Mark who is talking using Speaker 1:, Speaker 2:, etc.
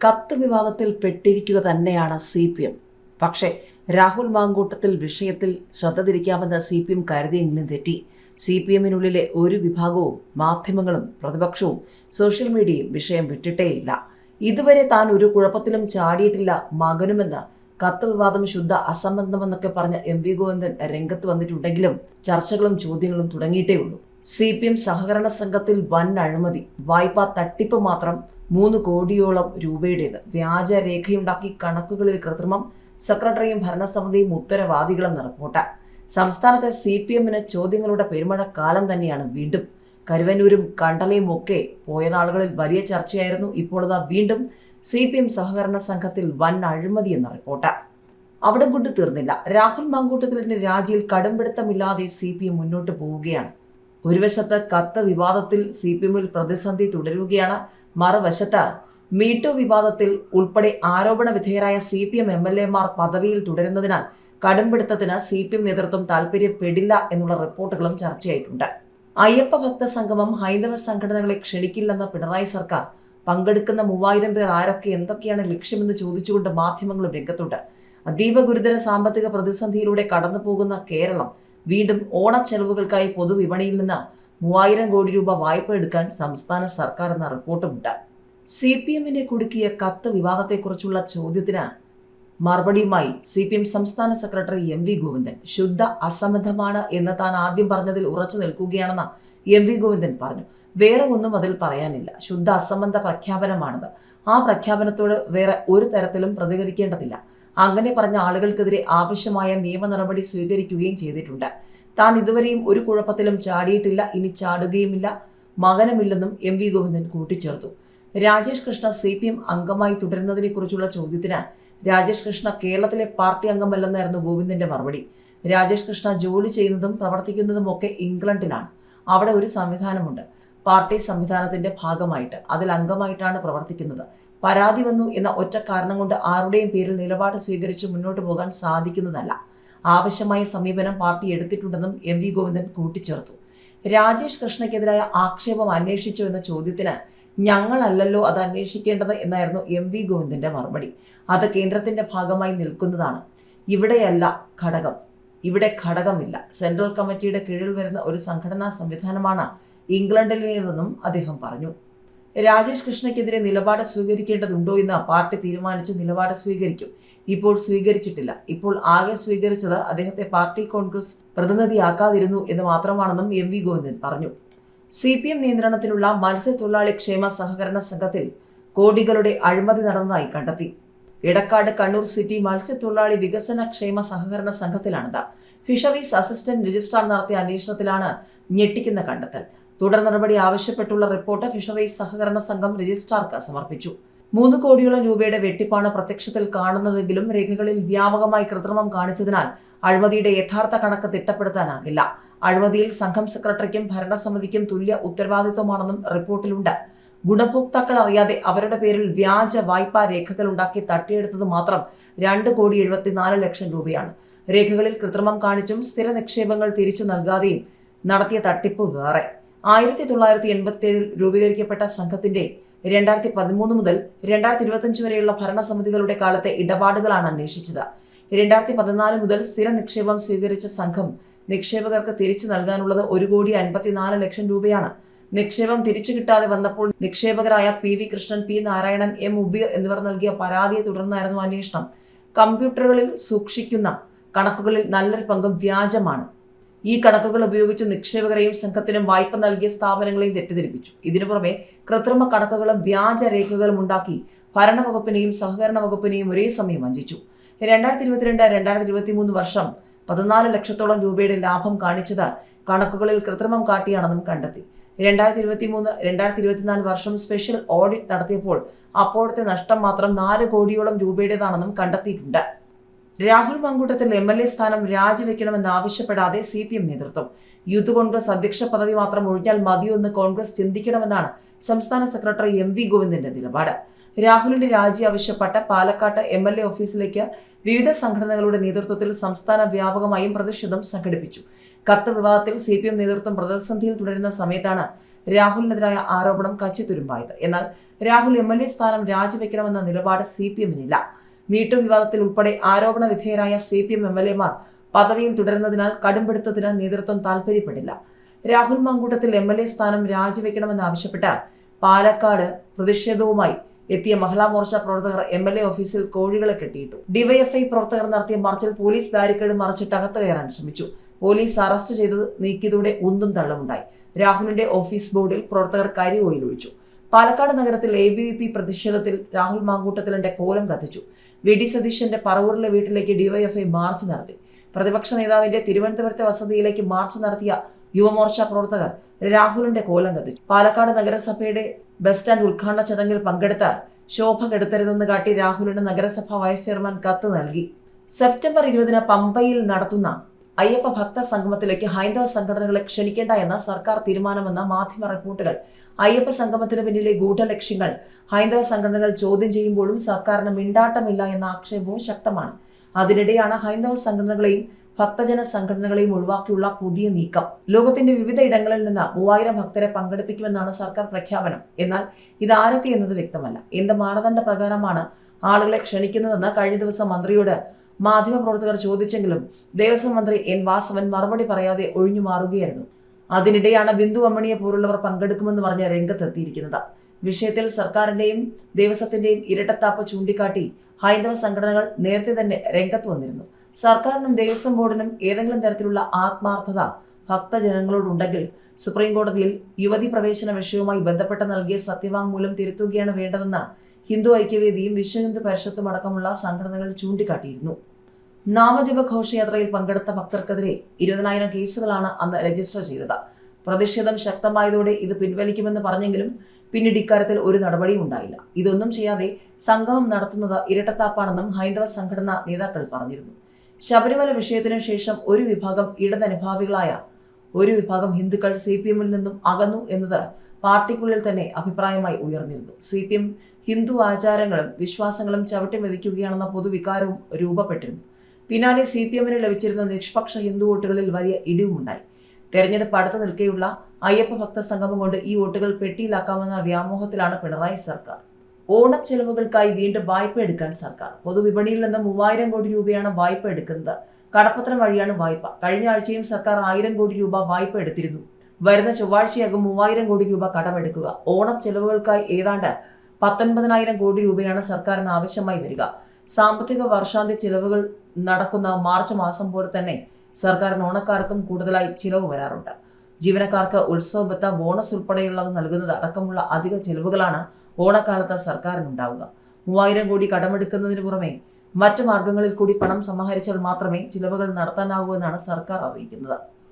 Speaker 1: കത്ത് വിവാദത്തിൽ പെട്ടിരിക്കുക തന്നെയാണ് സി പി എം. പക്ഷേ രാഹുൽ മാങ്കൂട്ടത്തിൽ വിഷയത്തിൽ ശ്രദ്ധ തിരിക്കാമെന്ന് സി പി എം കരുതിയെങ്കിലും തെറ്റി. സി പി എമ്മിനുള്ളിലെ ഒരു വിഭാഗവും മാധ്യമങ്ങളും പ്രതിപക്ഷവും സോഷ്യൽ മീഡിയയും വിഷയം വിട്ടിട്ടേയില്ല. ഇതുവരെ താൻ ഒരു കുഴപ്പത്തിലും ചാടിയിട്ടില്ല മകനുമെന്ന് കത്ത് വിവാദം ശുദ്ധ അസംബന്ധമെന്നൊക്കെ പറഞ്ഞ എം വി ഗോവിന്ദൻ രംഗത്ത് വന്നിട്ടുണ്ടെങ്കിലും ചർച്ചകളും ചോദ്യങ്ങളും തുടങ്ങിയിട്ടേ ഉള്ളൂ സി പി എം സഹകരണ സംഘത്തിൽ വൻ അഴിമതി വായ്പാ തട്ടിപ്പ് മാത്രം മൂന്ന് കോടിയോളം രൂപയുടേത്. വ്യാജരേഖയുണ്ടാക്കി കണക്കുകളിൽ കൃത്രിമം സെക്രട്ടറിയും ഭരണസമിതിയും ഉത്തരവാദികളെന്ന റിപ്പോർട്ട് സംസ്ഥാനത്തെ സി പി എമ്മിന് ചോദ്യങ്ങളുടെ പെരുമഴക്കാലം തന്നെയാണ് വീണ്ടും. കരുവന്നൂരും കണ്ടലയും ഒക്കെ പോയ നാളുകളിൽ വലിയ ചർച്ചയായിരുന്നു. ഇപ്പോൾ വീണ്ടും സി പി എം സഹകരണ സംഘത്തിൽ വൻ അഴിമതി എന്ന റിപ്പോർട്ട്. അവിടെ കൊണ്ട് തീർന്നില്ല. രാഹുൽ മങ്കൂട്ടത്തിലിന്റെ രാജിയിൽ കടുംപിടുത്തമില്ലാതെ സി പി എം മുന്നോട്ട് പോവുകയാണ്. ഒരു വശത്ത് കത്ത് വിവാദത്തിൽ സി പി എമ്മിൽ പ്രതിസന്ധി തുടരുകയാണ്. മറുവശത്ത് മീട്ടു വിവാദത്തിൽ ഉൾപ്പെടെ ആരോപണ വിധേയരായ C P M M L എമാർ പദവിയിൽ തുടരുന്നതിനാൽ കടുംപിടുത്തത്തിന് സി പി എം നേതൃത്വം താൽപ്പര്യപ്പെടില്ല എന്നുള്ള റിപ്പോർട്ടുകളും ചർച്ചയായിട്ടുണ്ട്. അയ്യപ്പ ഭക്ത സംഗമം ഹൈന്ദവ സംഘടനകളെ ക്ഷണിക്കില്ലെന്ന പിണറായി സർക്കാർ പങ്കെടുക്കുന്ന മൂവായിരം പേർ ആരൊക്കെ എന്തൊക്കെയാണ് ലക്ഷ്യമെന്ന് ചോദിച്ചുകൊണ്ട് മാധ്യമങ്ങളും രംഗത്തുണ്ട്. അതീവ ഗുരുതര സാമ്പത്തിക പ്രതിസന്ധിയിലൂടെ കടന്നു പോകുന്ന കേരളം വീണ്ടും ഓണച്ചെലവുകൾക്കായി പൊതുവിപണിയിൽ നിന്ന് മൂവായിരം കോടി രൂപ വായ്പ എടുക്കാൻ സംസ്ഥാന സർക്കാർ എന്ന റിപ്പോർട്ടുമുണ്ട്. സി പി എമ്മിനെ കുടുക്കിയ കത്ത് വിവാദത്തെക്കുറിച്ചുള്ള ചോദ്യത്തിന് മറുപടിയുമായി സി പി എം സംസ്ഥാന സെക്രട്ടറി എം വി ഗോവിന്ദൻ. ശുദ്ധ അസംബന്ധമാണ് എന്ന് താൻ ആദ്യം പറഞ്ഞതിൽ ഉറച്ചു നിൽക്കുകയാണെന്ന് എം വി ഗോവിന്ദൻ പറഞ്ഞു. വേറെ ഒന്നും അതിൽ പറയാനില്ല. ശുദ്ധ അസംബന്ധ പ്രഖ്യാപനമാണത് ആ പ്രഖ്യാപനത്തോട് വേറെ ഒരു തരത്തിലും പ്രതികരിക്കേണ്ടതില്ല. അങ്ങനെ പറഞ്ഞ ആളുകൾക്കെതിരെ ആവശ്യമായ നിയമ നടപടി സ്വീകരിക്കുകയും ചെയ്തിട്ടുണ്ട്. താൻ ഇതുവരെയും ഒരു കുഴപ്പത്തിലും ചാടിയിട്ടില്ല ഇനി ചാടുകയുമില്ല. മകനമില്ലെന്നും എം വി ഗോവിന്ദൻ കൂട്ടിച്ചേർത്തു. Rajesh Krishna C P M അംഗമായി തുടരുന്നതിനെ കുറിച്ചുള്ള ചോദ്യത്തിന് രാജേഷ് കൃഷ്ണ കേരളത്തിലെ പാർട്ടി അംഗമല്ലെന്നായിരുന്നു ഗോവിന്ദന്റെ മറുപടി. രാജേഷ് കൃഷ്ണ ജോലി ചെയ്യുന്നതും പ്രവർത്തിക്കുന്നതും ഒക്കെ ഇംഗ്ലണ്ടിലാണ്. അവിടെ ഒരു സംവിധാനമുണ്ട്. പാർട്ടി സംവിധാനത്തിന്റെ ഭാഗമായിട്ട് അതിൽ അംഗമായിട്ടാണ് പ്രവർത്തിക്കുന്നത്. പരാതി വന്നു എന്ന ഒറ്റ കാരണം കൊണ്ട് ആരുടെയും പേരിൽ നിലപാട് സ്വീകരിച്ച് മുന്നോട്ട് പോകാൻ സാധിക്കുന്നതല്ല. ആവശ്യമായ സമീപനം പാർട്ടി എടുത്തിട്ടുണ്ടെന്നും എം വി ഗോവിന്ദൻ കൂട്ടിച്ചേർത്തു. രാജേഷ് കൃഷ്ണയ്ക്കെതിരായ ആക്ഷേപം അന്വേഷിച്ചു എന്ന ചോദ്യത്തിന് ഞങ്ങളല്ലല്ലോ അത് അന്വേഷിക്കേണ്ടത് എന്നായിരുന്നു എം വി ഗോവിന്ദന്റെ മറുപടി. അത് കേന്ദ്രത്തിന്റെ ഭാഗമായി നിൽക്കുന്നതാണ്. ഇവിടെയല്ല ഘടകം. ഇവിടെ ഘടകമില്ല. സെൻട്രൽ കമ്മിറ്റിയുടെ കീഴിൽ വരുന്ന ഒരു സംഘടനാ സംവിധാനമാണ് ഇംഗ്ലണ്ടിലേതെന്നും അദ്ദേഹം പറഞ്ഞു. രാജേഷ് കൃഷ്ണയ്ക്കെതിരെ നിലപാട് സ്വീകരിക്കേണ്ടതുണ്ടോ എന്ന് പാർട്ടി തീരുമാനിച്ച് നിലപാട് സ്വീകരിക്കും. ഇപ്പോൾ സ്വീകരിച്ചിട്ടില്ല. ഇപ്പോൾ ആകെ സ്വീകരിച്ചത് അദ്ദേഹത്തെ പാർട്ടി കോൺഗ്രസ് പ്രതിനിധിയാക്കാതിരുന്നു എന്ന് മാത്രമാണെന്നും എം വി ഗോവിന്ദൻ പറഞ്ഞു. സി പി എം നിയന്ത്രണത്തിലുള്ള മത്സ്യത്തൊഴിലാളി ക്ഷേമ സഹകരണ സംഘത്തിൽ കോടികളുടെ അഴിമതി നടന്നതായി കണ്ടെത്തി. ഇടക്കാട് കണ്ണൂർ സിറ്റി മത്സ്യത്തൊഴിലാളി വികസന ക്ഷേമ സഹകരണ സംഘത്തിലാണിത്. ഫിഷറീസ് അസിസ്റ്റന്റ് രജിസ്ട്രാർ നടത്തിയ അന്വേഷണത്തിലാണ് ഞെട്ടിക്കുന്ന കണ്ടെത്തൽ. തുടർ നടപടി ആവശ്യപ്പെട്ടുള്ള റിപ്പോർട്ട് ഫിഷറീസ് സഹകരണ സംഘം രജിസ്ട്രാർക്ക് സമർപ്പിച്ചു. മൂന്ന് കോടിയോളം രൂപയുടെ വെട്ടിപ്പാണ് പ്രത്യക്ഷത്തിൽ കാണുന്നതെങ്കിലും രേഖകളിൽ വ്യാപകമായി കൃത്രിമം കാണിച്ചതിനാൽ അഴിമതിയുടെ യഥാർത്ഥ കണക്ക് തിട്ടപ്പെടുത്താനാകില്ല. അഴിമതിയിൽ സംഘം സെക്രട്ടറിക്കും ഭരണസമിതിക്കും തുല്യ ഉത്തരവാദിത്വമാണെന്നും റിപ്പോർട്ടിലുണ്ട്. ഗുണഭോക്താക്കൾ അറിയാതെ അവരുടെ പേരിൽ വ്യാജ വായ്പാ രേഖകൾ ഉണ്ടാക്കി തട്ടിയെടുത്തത് മാത്രം രണ്ട് കോടി എഴുപത്തിനാല് ലക്ഷം രൂപയാണ്. രേഖകളിൽ കൃത്രിമം കാണിച്ചും സ്ഥിര നിക്ഷേപങ്ങൾ തിരിച്ചു നൽകാതെയും നടത്തിയ തട്ടിപ്പ് വേറെ. ആയിരത്തി തൊള്ളായിരത്തി എൺപത്തി ഏഴിൽ രൂപീകരിക്കപ്പെട്ട സംഘത്തിന്റെ രണ്ടായിരത്തി പതിമൂന്ന് മുതൽ രണ്ടായിരത്തി ഇരുപത്തിയഞ്ച് വരെയുള്ള ഭരണസമിതികളുടെ കാലത്തെ ഇടപാടുകളാണ് അന്വേഷിച്ചത്. രണ്ടായിരത്തി പതിനാല് മുതൽ സ്ഥിര നിക്ഷേപം സ്വീകരിച്ച സംഘം നിക്ഷേപകർക്ക് തിരിച്ചു നൽകാനുള്ളത് ഒരു കോടി അൻപത്തിനാല് ലക്ഷം രൂപയാണ്. നിക്ഷേപം തിരിച്ചു കിട്ടാതെ വന്നപ്പോൾ നിക്ഷേപകരായ P V Krishnan P Narayanan M Ubeer എന്നിവർ നൽകിയ പരാതിയെ തുടർന്നായിരുന്നു അന്വേഷണം. കമ്പ്യൂട്ടറുകളിൽ സൂക്ഷിക്കുന്ന കണക്കുകളിൽ നല്ലൊരു പങ്കും വ്യാജമാണ്. ഈ കണക്കുകൾ ഉപയോഗിച്ച് നിക്ഷേപകരെയും സംഘത്തിനും വായ്പ നൽകിയ സ്ഥാപനങ്ങളെയും തെറ്റിദ്ധരിപ്പിച്ചു. ഇതിനു പുറമെ കൃത്രിമ കണക്കുകളും വ്യാജ രേഖകളും ഉണ്ടാക്കി ഭരണവകുപ്പിനെയും സഹകരണ വകുപ്പിനെയും ഒരേ സമയം വഞ്ചിച്ചു. രണ്ടായിരത്തി ഇരുപത്തിരണ്ട് രണ്ടായിരത്തി ഇരുപത്തി മൂന്ന് വർഷം പതിനാല് ലക്ഷത്തോളം രൂപയുടെ ലാഭം കാണിച്ചത് കണക്കുകളിൽ കൃത്രിമം കാട്ടിയാണെന്നും കണ്ടെത്തി. രണ്ടായിരത്തി ഇരുപത്തി മൂന്ന് രണ്ടായിരത്തി ഇരുപത്തിനാല് വർഷം സ്പെഷ്യൽ ഓഡിറ്റ് നടത്തിയപ്പോൾ അപ്പോഴത്തെ നഷ്ടം മാത്രം നാല് കോടിയോളം രൂപയുടേതാണെന്നും കണ്ടെത്തിയിട്ടുണ്ട്. Rahul Mankoottathil M L A സ്ഥാനം രാജിവെക്കണമെന്ന് ആവശ്യപ്പെടാതെ സി പി എം നേതൃത്വം. യൂത്ത് കോൺഗ്രസ് അധ്യക്ഷ പദവി മാത്രം ഒഴിഞ്ഞാൽ മതിയെന്ന് കോൺഗ്രസ് ചിന്തിക്കണമെന്നാണ് സംസ്ഥാന സെക്രട്ടറി എം വി ഗോവിന്ദന്റെ നിലപാട്. രാഹുലിന്റെ രാജി ആവശ്യപ്പെട്ട പാലക്കാട്ട് എം എൽ എ ഓഫീസിലേക്ക് വിവിധ സംഘടനകളുടെ നേതൃത്വത്തിൽ സംസ്ഥാന വ്യാപകമായും പ്രതിഷേധം സംഘടിപ്പിച്ചു. കത്ത് വിവാദത്തിൽ സി പി എം നേതൃത്വം പ്രതിസന്ധിയിൽ തുടരുന്ന സമയത്താണ് രാഹുലിനെതിരായ ആരോപണം കച്ചിത്തുരുമ്പായത്. എന്നാൽ രാഹുൽ എം എൽ എ സ്ഥാനം രാജിവെക്കണമെന്ന നിലപാട് സി പി എമ്മിനില്ല. മീട്ടു വിവാദത്തിൽ ഉൾപ്പെടെ ആരോപണ വിധേയരായ C P M M L എമാർ പദവിയിൽ തുടരുന്നതിനാൽ കടുംപിടുത്തത്തിന് നേതൃത്വം താൽപര്യപ്പെടില്ല. Rahul Mankoottathil M L A സ്ഥാനം രാജിവെക്കണമെന്നാവശ്യപ്പെട്ട് പാലക്കാട് പ്രതിഷേധവുമായി എത്തിയ മഹിളാ മോർച്ച പ്രവർത്തകർ എം എൽ എ ഓഫീസിൽ കോഴികളെ കെട്ടിയിട്ടു. ഡിവൈഎഫ്ഐ പ്രവർത്തകർ നടത്തിയ മാർച്ചിൽ പോലീസ് ബാരിക്കേഡ് മറിച്ചിട്ട് അകത്ത് കയറാൻ ശ്രമിച്ചു. പോലീസ് അറസ്റ്റ് ചെയ്തത് നീക്കിയതോടെ ഒന്നും തള്ളമുണ്ടായി രാഹുലിന്റെ ഓഫീസ് ബോർഡിൽ പ്രവർത്തകർ കരി ഒഴിച്ചു. പാലക്കാട് നഗരത്തിൽ എ ബി വി പി പ്രതിഷേധത്തിൽ രാഹുൽ മാങ്കൂട്ടത്തിലിന്റെ കോലം കത്തിച്ചു. വി. ഡി. സതീശന്റെ പറവൂരിലെ വീട്ടിലേക്ക് ഡിവൈഎഫ്ഐ മാർച്ച് നടത്തി. പ്രതിപക്ഷ നേതാവിന്റെ തിരുവനന്തപുരത്തെ വസതിയിലേക്ക് മാർച്ച് നടത്തിയ യുവമോർച്ച പ്രവർത്തകർ രാഹുലിന്റെ കോലം കത്തിച്ചു. പാലക്കാട് നഗരസഭയുടെ ബസ് സ്റ്റാൻഡ് ഉദ്ഘാടന ചടങ്ങിൽ പങ്കെടുത്ത ശോഭ കെടുത്തരുതെന്ന് കാട്ടി രാഹുലിന് നഗരസഭാ വൈസ് ചെയർമാൻ കത്ത് നൽകി. സെപ്റ്റംബർ ഇരുപതിന് പമ്പയിൽ നടത്തുന്ന അയ്യപ്പ ഭക്ത സംഗമത്തിലേക്ക് ഹൈന്ദവ സംഘടനകളെ ക്ഷണിക്കേണ്ട എന്ന സർക്കാർ തീരുമാനമെന്ന മാധ്യമ റിപ്പോർട്ടുകൾ. അയ്യപ്പ സംഗമത്തിന് പിന്നിലെ ഗൂഢലക്ഷ്യങ്ങൾ. ഹൈന്ദവ സംഘടനകൾ ചോദ്യം ചെയ്യുമ്പോഴും സർക്കാരിന് മിണ്ടാട്ടമില്ല എന്ന ആക്ഷേപവും ശക്തമാണ്. അതിനിടെയാണ് ഹൈന്ദവ സംഘടനകളെയും ഭക്തജന സംഘടനകളെയും ഒഴിവാക്കിയുള്ള പുതിയ നീക്കം. ലോകത്തിന്റെ വിവിധ ഇടങ്ങളിൽ നിന്ന് മൂവായിരം ഭക്തരെ പങ്കെടുപ്പിക്കുമെന്നാണ് സർക്കാർ പ്രഖ്യാപനം. എന്നാൽ ഇത് ആരൊക്കെ എന്നത് വ്യക്തമല്ല. എന്ത് മാനദണ്ഡ പ്രകാരമാണ് ആളുകളെ ക്ഷണിക്കുന്നതെന്ന് കഴിഞ്ഞ ദിവസം മന്ത്രിയോട് മാധ്യമപ്രവർത്തകർ ചോദിച്ചെങ്കിലും ദേവസ്വം മന്ത്രി എൻ വാസവൻ മറുപടി പറയാതെ ഒഴിഞ്ഞു മാറുകയായിരുന്നു. അതിനിടെയാണ് ബിന്ദു അമ്മണിയെ പോലുള്ളവർ പങ്കെടുക്കുമെന്ന് പറഞ്ഞ രംഗത്തെത്തിയിരിക്കുന്നത്. വിഷയത്തിൽ സർക്കാരിന്റെയും ദേവസ്വത്തിന്റെയും ഇരട്ടത്താപ്പ് ചൂണ്ടിക്കാട്ടി ഹൈന്ദവ സംഘടനകൾ നേരത്തെ തന്നെ രംഗത്ത് വന്നിരുന്നു. സർക്കാരിനും ദേവസ്വം ബോർഡിനും ഏതെങ്കിലും തരത്തിലുള്ള ആത്മാർത്ഥത ഭക്തജനങ്ങളോടുണ്ടെങ്കിൽ സുപ്രീം കോടതിയിൽ യുവതി പ്രവേശന വിഷയവുമായി ബന്ധപ്പെട്ട് നൽകിയ സത്യവാങ്മൂലം തിരുത്തുകയാണ് വേണ്ടതെന്ന് ഹിന്ദു ഐക്യവേദിയും വിശ്വ ഹിന്ദു പരിഷത്തും അടക്കമുള്ള സംഘടനകൾ ചൂണ്ടിക്കാട്ടിയിരുന്നു. നാമജപ ഘോഷയാത്രയിൽ പങ്കെടുത്ത ഭക്തർക്കെതിരെ ഇരുപതിനായിരം കേസുകളാണ് അന്ന് രജിസ്റ്റർ ചെയ്തത്. പ്രതിഷേധം ശക്തമായതോടെ ഇത് പിൻവലിക്കുമെന്ന് പറഞ്ഞെങ്കിലും പിന്നീട് ഇക്കാര്യത്തിൽ ഒരു നടപടിയും ഉണ്ടായില്ല. ഇതൊന്നും ചെയ്യാതെ സംഗമം നടത്തുന്നത് ഇരട്ടത്താപ്പാണെന്നും ഹൈന്ദവ സംഘടനാ നേതാക്കൾ പറഞ്ഞിരുന്നു. ശബരിമല വിഷയത്തിനു ശേഷം ഒരു വിഭാഗം ഇടതനുഭാവികളായ ഒരു വിഭാഗം ഹിന്ദുക്കൾ സി പി എമ്മിൽ നിന്നും അകന്നു എന്നത് പാർട്ടിക്കുള്ളിൽ തന്നെ അഭിപ്രായമായി ഉയർന്നിരുന്നു. സി പി എം ഹിന്ദു ആചാരങ്ങളും വിശ്വാസങ്ങളും ചവിട്ടി മെതിക്കുകയാണെന്ന പൊതുവികാരവും രൂപപ്പെട്ടിരുന്നു. പിന്നാലെ സി പി എമ്മിന് ലഭിച്ചിരുന്ന നിഷ്പക്ഷ ഹിന്ദു വോട്ടുകളിൽ വലിയ ഇടിവുമുണ്ടായി. തെരഞ്ഞെടുപ്പ് അടുത്ത് നിൽക്കെയുള്ള അയ്യപ്പ ഭക്ത സംഗമം കൊണ്ട് ഈ വോട്ടുകൾ പെട്ടിയിലാക്കാമെന്ന വ്യാമോഹത്തിലാണ് പിണറായി സർക്കാർ. ഓണച്ചെലവുകൾക്കായി വീണ്ടും വായ്പ എടുക്കാൻ സർക്കാർ. പൊതുവിപണിയിൽ നിന്ന് മൂവായിരം കോടി രൂപയാണ് വായ്പ എടുക്കുന്നത്. കടപ്പത്രം വഴിയാണ് വായ്പ. കഴിഞ്ഞ ആഴ്ചയും സർക്കാർ ആയിരം കോടി രൂപ വായ്പ എടുത്തിരുന്നു. വരുന്ന ചൊവ്വാഴ്ചയാകും മൂവായിരം കോടി രൂപ കടമെടുക്കുക. ഓണച്ചെലവുകൾക്കായി ഏതാണ്ട് പത്തൊൻപതിനായിരം കോടി രൂപയാണ് സർക്കാരിന് ആവശ്യമായി വരിക. സാമ്പത്തിക വർഷാന്ത്യ ചിലവുകൾ നടക്കുന്ന മാർച്ച് മാസം പോലെ തന്നെ സർക്കാരിന് ഓണക്കാലത്തും കൂടുതലായി ചിലവ് വരാറുണ്ട്. ജീവനക്കാർക്ക് ഉത്സവബത്ത ബോണസ് ഉൾപ്പെടെയുള്ളത് നൽകുന്നത് അടക്കമുള്ള അധിക ചിലവുകളാണ് ഓണക്കാലത്ത് സർക്കാരിനുണ്ടാവുക. മൂവായിരം കോടി കടമെടുക്കുന്നതിന് പുറമെ മറ്റു മാർഗങ്ങളിൽ കൂടി പണം സമാഹരിച്ചാൽ മാത്രമേ ചിലവുകൾ നടത്താനാകൂ എന്നാണ് സർക്കാർ അറിയിക്കുന്നത്.